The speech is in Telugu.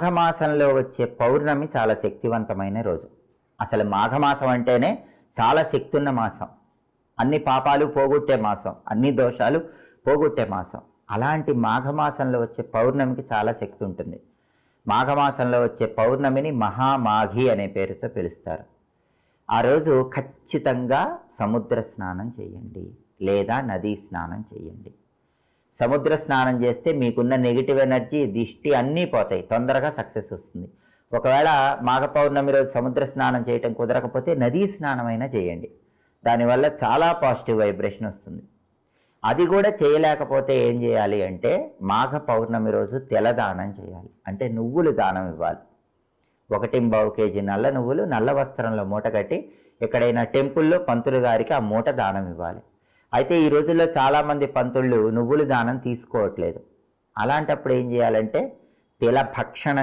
మాఘమాసంలో వచ్చే పౌర్ణమి చాలా శక్తివంతమైన రోజు. అసలు మాఘమాసం అంటేనే చాలా శక్తి ఉన్న మాసం. అన్ని పాపాలు పోగొట్టే మాసం అన్ని దోషాలు పోగొట్టే మాసం. అలాంటి మాఘమాసంలో వచ్చే పౌర్ణమికి చాలా శక్తి ఉంటుంది. మాఘమాసంలో వచ్చే పౌర్ణమిని మహామాఘి అనే పేరుతో పిలుస్తారు. ఆ రోజు ఖచ్చితంగా సముద్ర స్నానం చేయండి లేదా నదీ స్నానం చేయండి. సముద్ర స్నానం చేస్తే మీకున్న నెగిటివ్ ఎనర్జీ దిష్టి అన్నీ పోతాయి. తొందరగా సక్సెస్ వస్తుంది. ఒకవేళ మాఘ పౌర్ణమి రోజు సముద్ర స్నానం చేయటం కుదరకపోతే నదీ స్నానమైనా చేయండి. దానివల్ల చాలా పాజిటివ్ వైబ్రేషన్ వస్తుంది. అది కూడా చేయలేకపోతే ఏం చేయాలి అంటే మాఘ పౌర్ణమి రోజు తెల దానం చేయాలి. అంటే నువ్వులు దానం ఇవ్వాలి. ఒకటి బావు కేజీ నల్ల నువ్వులు నల్ల వస్త్రంలో మూట కట్టి ఎక్కడైనా టెంపుల్లో పంతులు గారికి ఆ మూట దానం ఇవ్వాలి. అయితే ఈ రోజుల్లో చాలామంది పంతుళ్ళు నువ్వులు దానం తీసుకోవట్లేదు. అలాంటప్పుడు ఏం చేయాలంటే తిల భక్షణం